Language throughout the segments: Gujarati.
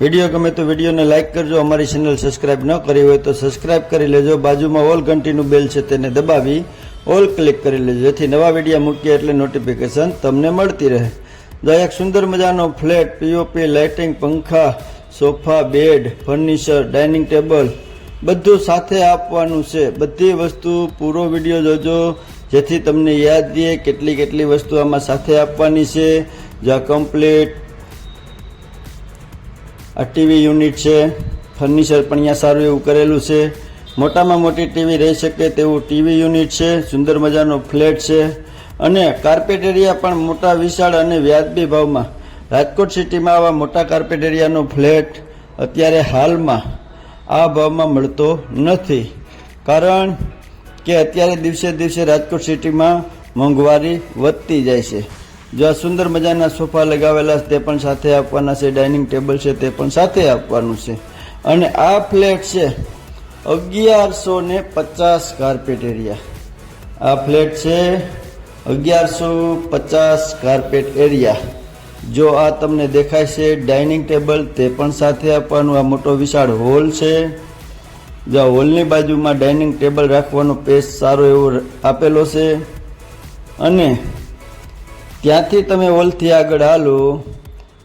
વીડિયો ગમે તો વિડીયોને લાઇક કરજો, અમારી ચેનલ સબસ્ક્રાઇબ ન કરી હોય તો સબસ્ક્રાઇબ કરી લેજો. બાજુમાં ઓલ ઘંટીનું બેલ છે તેને દબાવી, ઓલ ક્લિક કરી લેજો. જેથી નવા વીડિયો મૂકીએ એટલે નોટિફિકેશન તમને મળતી રહે. જો એક સુંદર મજાનો ફ્લેટ પીઓપી લાઇટિંગ પંખા, sofa, bed furniture dining table બધું સાથે આપવાનું છે. બધી વસ્તુ પૂરો વીડિયો જોજો, જેથી તમને યાદ રહે કેટલી કેટલી વસ્તુ આમાં સાથે આપવાની છે. જ્યાં કમ્પ્લીટ આ ટીવી યુનિટ છે ફર્નિચર પણ અહીંયા સારું એવું કરેલું છે. મોટામાં મોટી ટીવી રહી શકે તેવું ટીવી યુનિટ છે, સુંદર મજાનો ફ્લેટ છે અને કાર્પેટ એરિયા પણ મોટા, વિશાળ અને વ્યાજબી ભાવમાં. રાજકોટ સિટીમાં આવા મોટા કાર્પેટ એરિયાનો ફ્લેટ અત્યારે હાલમાં આ ભાવમાં મળતો નથી. કારણ કે અત્યારે દિવસે દિવસે રાજકોટ સિટીમાં મોંઘવારી વધતી જાય છે. જો આ સુંદર મજાના સોફા લગાવેલા તે પણ સાથે આપવાના છે, ડાઇનિંગ ટેબલ છે, તે પણ સાથે આપવાનું છે. અને આ ફ્લેટ છે અગિયારસો ને પચાસ કાર્પેટ એરિયા આ ફ્લેટ છે અગિયારસો પચાસ કાર્પેટ એરિયા જો આ તમને દેખાય છે ડાઇનિંગ ટેબલ, તે પણ સાથે આપવાનું. આ મોટો વિશાળ હોલ છે. જો હોલની બાજુમાં ડાઇનિંગ ટેબલ રાખવાનો પેસ સારો એવો આપેલો છે. અને ત્યાંથી તમે હોલથી આગળ હાલો.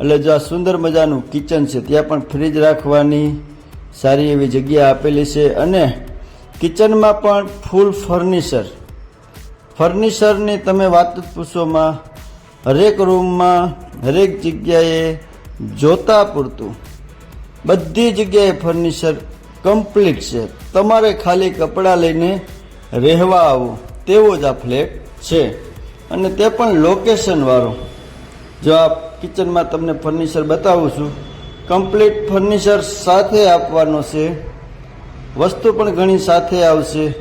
એટલે જો આ સુંદર મજાનું કિચન છે, ત્યાં પણ ફ્રીજ રાખવાની સારી એવી જગ્યા આપેલી છે અને કિચનમાં પણ ફૂલ ફર્નિચર ફર્નિચરની તમે વાત જ પૂછોમાં હરેક રૂમમાં હરેક જગ્યાએ જોતા પૂરતું. બધી જગ્યાએ ફર્નિચર કમ્પ્લીટ છે. તમારે ખાલી કપડાં લઈને રહેવા આવો. તેવો જ આ ફ્લેટ છે. અને તે પણ લોકેશનવાળો જો આ કિચનમાં તમને ફર્નિચર બતાવું છું કમ્પ્લીટ ફર્નિચર સાથે આપવાનો છે. વસ્તુ પણ ઘણી સાથે આવશે.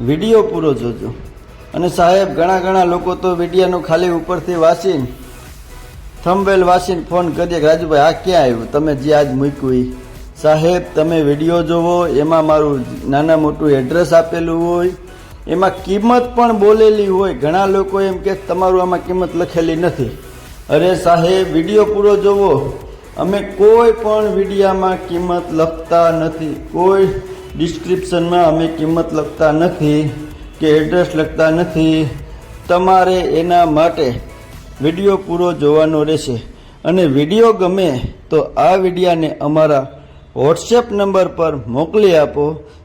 વીડિયો પૂરો જોજો. અને સાહેબ, ઘણા ઘણા લોકો તો વિડીયાનું ખાલી ઉપરથી વાંચીને થંબેલ વાંચીને ફોન કરીએ કે, રાજુભાઈ, આ ક્યાં આવ્યું? તમે જે આજ મૂક્યું એ સાહેબ, તમે વીડિયો જોવો, એમાં મારું નાના મોટું એડ્રેસ આપેલું હોય. એમાં કિંમત પણ બોલેલી હોય. ઘણા લોકો એમ કે તમારું આમાં કિંમત લખેલી નથી. અરે સાહેબ, વીડિયો પૂરો જોવો. અમે કોઈ પણ વિડીયામાં કિંમત લખતા નથી. કોઈ ડિસ્ક્રિપ્શનમાં અમે કિંમત લખતા નથી કે એડ્રેસ લખતા નથી. તમારે એના માટે વીડિયો પૂરો જોવાનો રહેશે. અને વીડિયો ગમે તો આ વિડીયાને અમારા વોટ્સએપ નંબર પર મોકલી આપો,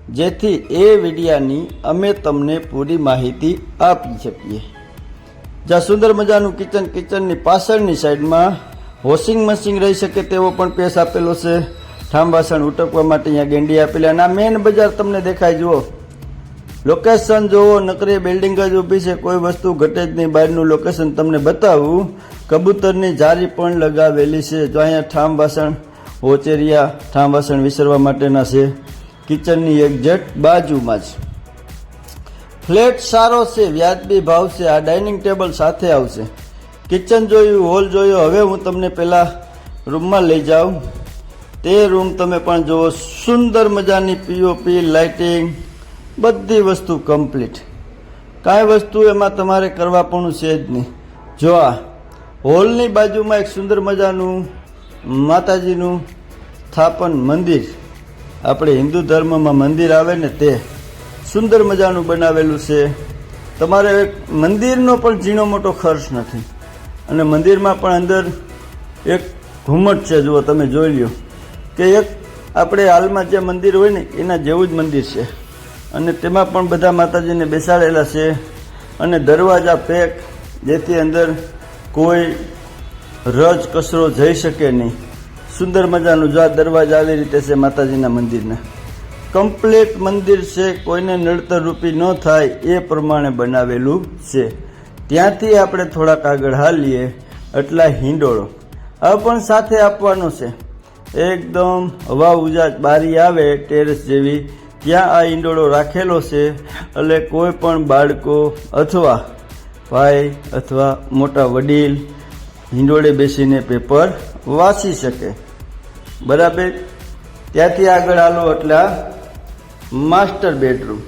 જેથી એ વિડિયાની અમે તમને પૂરી માહિતી આપી શકીએ. જ્યાં સુંદર મજાનું કિચન કિચનની પાછળની સાઈડમાં વોશિંગ મશીન રહી શકે તેવો પણ પેસ આપેલો છે. ઠામ વાસણ ઉટકવા માટે અહીંયા ગેંડી આપેલી અને આ મેન બજાર તમને દેખાય, જુઓ. લોકેશન જુઓ નકરી બિલ્ડિંગ જ ઊભી છે, કોઈ વસ્તુ ઘટે જ નહીં. બહારનું લોકેશન તમને બતાવું. કબૂતરની જારી પણ લગાવેલી છે. જો અહીંયા ઠામ વાસણ ઓચેરિયા ઠામ વાસણ વિસરવા માટેના છે. કિચનની એક્ઝેક્ટ બાજુમાં જ. ફ્લેટ સારો છે, વ્યાજબી ભાવ છે, આ ડાઇનિંગ ટેબલ સાથે આવશે. કિચન જોયું, હોલ જોયો, હવે હું તમને પહેલાં રૂમમાં લઈ જાઉં. તે રૂમ તમે પણ જુઓ, સુંદર મજાની પીઓપી લાઇટિંગ, બધી વસ્તુ કમ્પ્લીટ. કાંઈ વસ્તુ એમાં તમારે કરવા પણ છે જ નહીં. જો આ હોલની બાજુમાં એક સુંદર મજાનું માતાજીનું સ્થાપન મંદિર. આપણે હિન્દુ ધર્મમાં મંદિર આવે ને તે સુંદર મજાનું બનાવેલું છે. તમારે મંદિરનો પણ ઝીણો મોટો ખર્ચ નથી. અને મંદિરમાં પણ અંદર એક ઘુમટ છે, જુઓ તમે જોઈ લ્યો. કે એક આપણે હાલમાં જે મંદિર હોય ને, એના જેવું જ મંદિર છે. અને તેમાં પણ બધા માતાજીને બેસાડેલા છે. અને દરવાજા, પેક, જેથી અંદર કોઈ રજ કચરો જઈ શકે નહીં. સુંદર મજાનું જો આ દરવાજા આવી રીતે છે માતાજીના મંદિરના. કમ્પ્લીટ મંદિર છે, કોઈને નડતર રૂપી ન થાય એ પ્રમાણે બનાવેલું છે. ત્યાંથી આપણે થોડાક આગળ હાલીએ એટલા હિંડોળો. હવે પણ સાથે આપવાનો છે. એકદમ હવા ઉજાસ બારી આવે ટેરેસ જેવી, ત્યાં આ ઈંડોળો રાખેલો છે, એટલે કોઈ પણ બાળકો અથવા ભાઈ અથવા મોટા વડીલ હિંડોળે બેસીને પેપર વાંચી શકે. બરાબર? ત્યાંથી આગળ આલો એટલે માસ્ટર બેડરૂમ.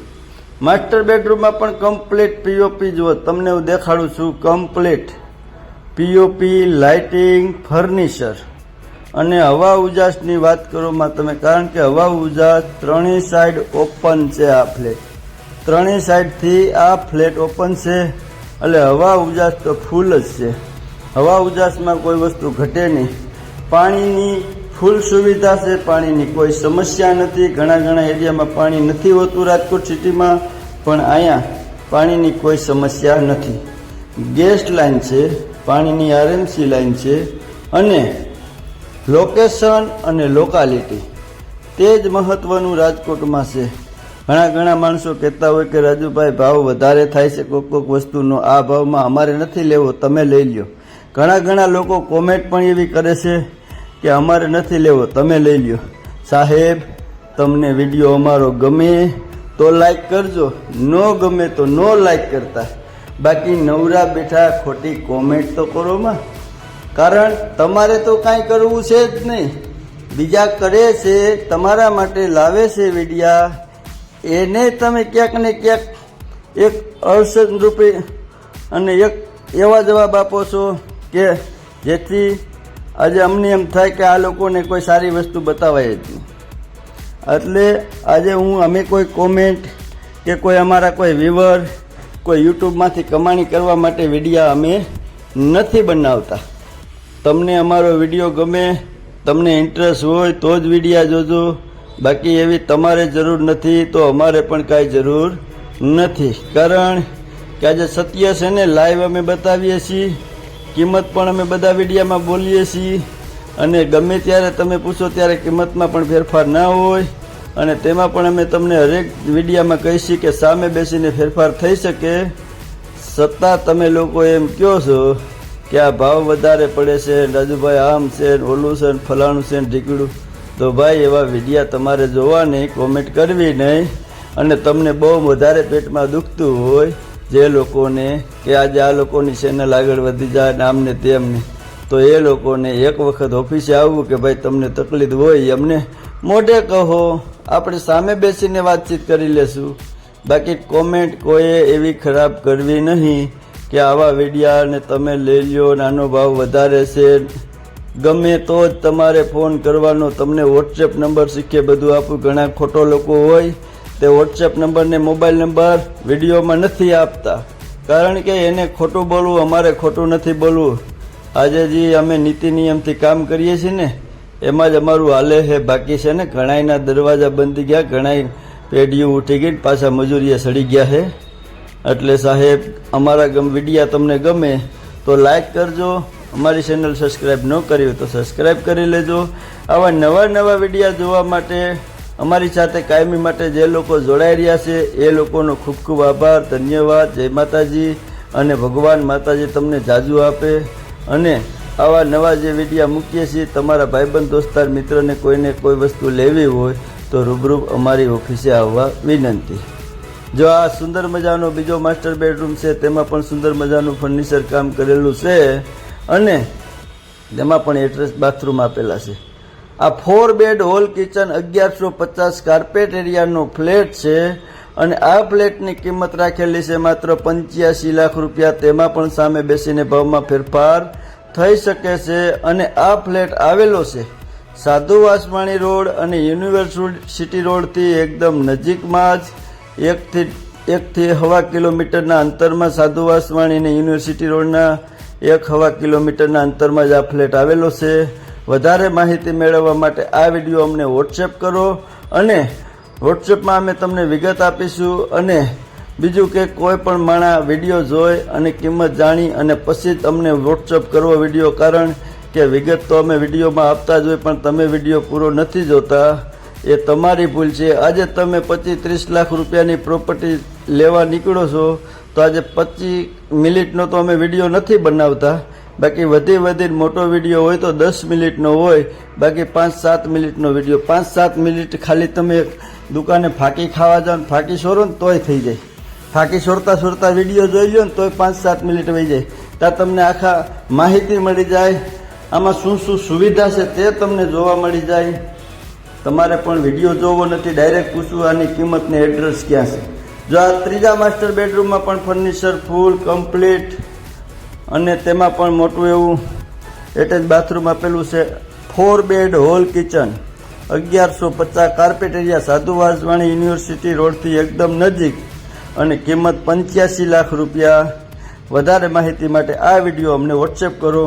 માસ્ટર બેડરૂમમાં પણ કમ્પ્લીટ પીઓપી જુઓ, તમને હું દેખાડું છું કમ્પ્લીટ પીઓપી લાઇટિંગ ફર્નિચર અને હવા ઉજાસની વાત કરોમાં તમે, કારણ કે હવા ઉજાસ ત્રણેય સાઈડ ઓપન છે આ ફ્લેટ ત્રણેય સાઈડથી આ ફ્લેટ ઓપન છે. એટલે હવા ઉજાસ તો ફૂલ જ છે. હવા ઉજાસમાં કોઈ વસ્તુ ઘટે નહીં. પાણીની ફૂલ સુવિધા છે, પાણીની કોઈ સમસ્યા નથી. ઘણા ઘણા એરિયામાં પાણી નથી હોતું રાજકોટ સિટીમાં, પણ અહીંયા પાણીની કોઈ સમસ્યા નથી. ગેસ લાઇન છે, પાણીની આરએમસી લાઇન છે, અને લોકેશન અને લોકાલિટી તે જ મહત્વનું રાજકોટમાં છે. ઘણા ઘણા માણસો કહેતા હોય કે રાજુભાઈ, ભાવ વધારે થાય છે કોઈક કોઈક વસ્તુનો આ ભાવમાં અમારે નથી લેવો, તમે લઈ લ્યો. ઘણા ઘણા લોકો કોમેન્ટ પણ એવી કરે છે કે અમારે નથી લેવો, તમે લઈ લ્યો. સાહેબ, તમને વીડિયો અમારો ગમે તો લાઈક કરજો, ન ગમે તો નો લાઈક કરતા. બાકી નવરા બેઠા ખોટી કોમેન્ટ તો કરો માં. કારણ તમારે તો કાંઈ કરવું છે જ નહીં. બીજા કરે છે, તમારા માટે લાવે છે વિડિયા એને તમે ક્યાંક ને ક્યાંક એક અડસઠ રૂપે અને એક એવા જવાબ આપો છો કે જેથી આજે અમને એમ થાય કે આ લોકોને કોઈ સારી વસ્તુ બતાવાય જ નહીં. એટલે આજે હું, અમે કોઈ કોમેન્ટ કે કોઈ અમારા કોઈ વ્યુવર કોઈ યુટ્યુબમાંથી કમાણી કરવા માટે વિડીયા અમે નથી બનાવતા. તમને અમારો વીડિયો ગમે, તમને ઇન્ટરેસ્ટ હોય તો જ વિડીયા જોજો. બાકી એવી તમારે જરૂર નથી, તો અમારે પણ કાંઈ જરૂર નથી. કારણ કે આજે સત્ય છે ને લાઈવ અમે બતાવીએ છીએ. કિંમત પણ અમે બધા વિડીયામાં બોલીએ છીએ. અને ગમે ત્યારે તમે પૂછો ત્યારે કિંમતમાં પણ ફેરફાર ના હોય. અને તેમાં પણ અમે તમને હરેક વિડીયામાં કહીશી કે સામે બેસીને ફેરફાર થઈ શકે. છતાં તમે લોકો એમ કહો છો કે આ ભાવ વધારે પડે છે, રાજુભાઈ આમ છે, ઓલું છે, ફલાણું છે, ઢીકડું. તો ભાઈ એવા વિડીયા તમારે જોવા નહીં કોમેન્ટ કરવી નહીં. અને તમને બહુ વધારે પેટમાં દુખતું હોય જે લોકોને કે આજે આ લોકોની ચેનલ આગળ વધી જાય ને આમને તેમને, તો એ લોકોને એક વખત ઓફિસે આવવું કે ભાઈ તમને તકલીફ હોય અમને મોઢે કહો, આપણે સામે બેસીને વાતચીત કરી લેશું. બાકી કોમેન્ટ કોઈએ એવી ખરાબ કરવી નહીં કે આવા વિડીયાને તમે લઈ લ્યો નાનો ભાવ વધારે છે. ગમે તો જ તમારે ફોન કરવાનો, તમને વોટ્સએપ નંબર શીખે, બધું આપું, ઘણા ખોટો લોકો હોય તે વોટ્સએપ નંબર ને મોબાઈલ નંબર વિડીયોમાં નથી આપતા. કારણ કે એને ખોટું બોલવું, અમારે ખોટું નથી બોલવું. આજે જે અમે નીતિ નિયમથી કામ કરીએ છીએ ને, એમાં જ અમારું હાલે છે બાકી છે ને, ઘણાયના દરવાજા બંધી ગયા, ઘણાય પેઢીઓ ઉઠી ગઈ પાછા મજૂરીએ સડી ગયા છે એટલે સાહેબ, અમારા ગમ વિડીયા તમને ગમે તો લાઈક કરજો. અમારી ચેનલ સબસ્ક્રાઈબ ન કરી હોય તો સબસ્ક્રાઈબ કરી લેજો. આવા નવા નવા વિડીયા જોવા માટે અમારી સાથે કાયમી માટે જે લોકો જોડાઈ રહ્યા છે, એ લોકોનો ખૂબ ખૂબ આભાર, ધન્યવાદ, જય માતાજી અને ભગવાન માતાજી તમને જાજુ આપે. અને આવા નવા જે વિડીયા મૂકીએ છીએ, તમારા ભાઈબંધ, દોસ્તાર, મિત્રને કોઈને કોઈ વસ્તુ લેવી હોય, તો રૂબરૂ અમારી ઓફિસે આવવા વિનંતી. જો આ સુંદર મજાનો બીજો માસ્ટર બેડરૂમ છે, તેમાં પણ સુંદર મજાનું ફર્નિચર કામ કરેલું છે અને તેમાં પણ એડ્રેસ બાથરૂમ આપેલા છે. આ ફોર બેડ હોલ કિચન અગિયારસો પચાસ કાર્પેટ એરિયાનો ફ્લેટ છે અને આ ફ્લેટની કિંમત રાખેલી છે માત્ર પંચ્યાસી લાખ રૂપિયા. તેમાં પણ સામે બેસીને ભાવમાં ફેરફાર થઈ શકે છે અને આ ફ્લેટ આવેલો છે સાધુ વાસવાણી રોડ અને યુનિવર્સિટી રોડથી એકદમ નજીકમાં જ એકથી એકથી હવા કિલોમીટરના અંતરમાં સાધુ વાસવાણી અને યુનિવર્સિટી રોડના એક હવા કિલોમીટરના અંતરમાં જ આ ફ્લેટ આવેલો છે. વધારે માહિતી મેળવવા માટે આ વીડિયો અમને વોટ્સએપ કરો અને વોટ્સએપમાં અમે તમને વિગત આપીશું અને બીજું કે કોઈ પણ માણા વીડિયો જોઈ અને કિંમત જાણી અને પછી જ અમને વોટ્સએપ કરવો વીડિયો કારણ કે વિગત તો અમે વિડીયોમાં આપતા જ હોય પણ તમે વીડિયો પૂરો નથી જોતા. એ તમારી ભૂલ છે. આજે તમે પચીસ ત્રીસ લાખ રૂપિયાની પ્રોપર્ટી લેવા નીકળો છો તો આજે પચીસ મિનિટનો તો અમે વીડિયો નથી બનાવતા. બાકી વધી વધીને મોટો વીડિયો હોય તો દસ મિનિટનો હોય, બાકી પાંચ સાત મિનિટનો વીડિયો. પાંચ સાત મિનિટ ખાલી તમે દુકાને ફાંકી ખાવા જાઓ ફાંકી સોરો ને તોય થઈ જાય. ફાંકી સોરતા સોરતા વીડિયો જોઈ લો ને તોય પાંચ સાત મિનિટ વહી જાય. ત્યાં તમને આખા માહિતી મળી જાય. આમાં શું શું સુવિધા છે તે તમને જોવા મળી જાય. તમારે પણ વીડિયો જોવો નથી, ડાયરેક્ટ પૂછવું આની કિંમતને એડ્રેસ ક્યાં છે. જો આ ત્રીજા માસ્ટર બેડરૂમમાં પણ ફર્નિચર ફૂલ કમ્પ્લીટ અને તેમાં પણ મોટું એવું એટેચ બાથરૂમ આપેલું છે. ફોર બેડ હોલ કિચન અગિયારસો પચાસ કાર્પેટેરિયા સાધુ વાસવાણી યુનિવર્સિટી રોડથી એકદમ નજીક. અને કિંમત પંચ્યાસી લાખ રૂપિયા. વધારે માહિતી માટે આ વીડિયો અમને વોટ્સએપ કરો.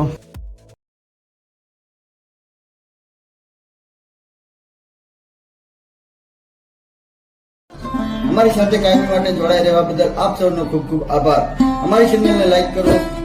અમારી સાથે કાયમી માટે જોડાઈ રહેવા બદલ આપ સૌનો ખૂબ ખૂબ આભાર. અમારી ચેનલને લાઈક કરો.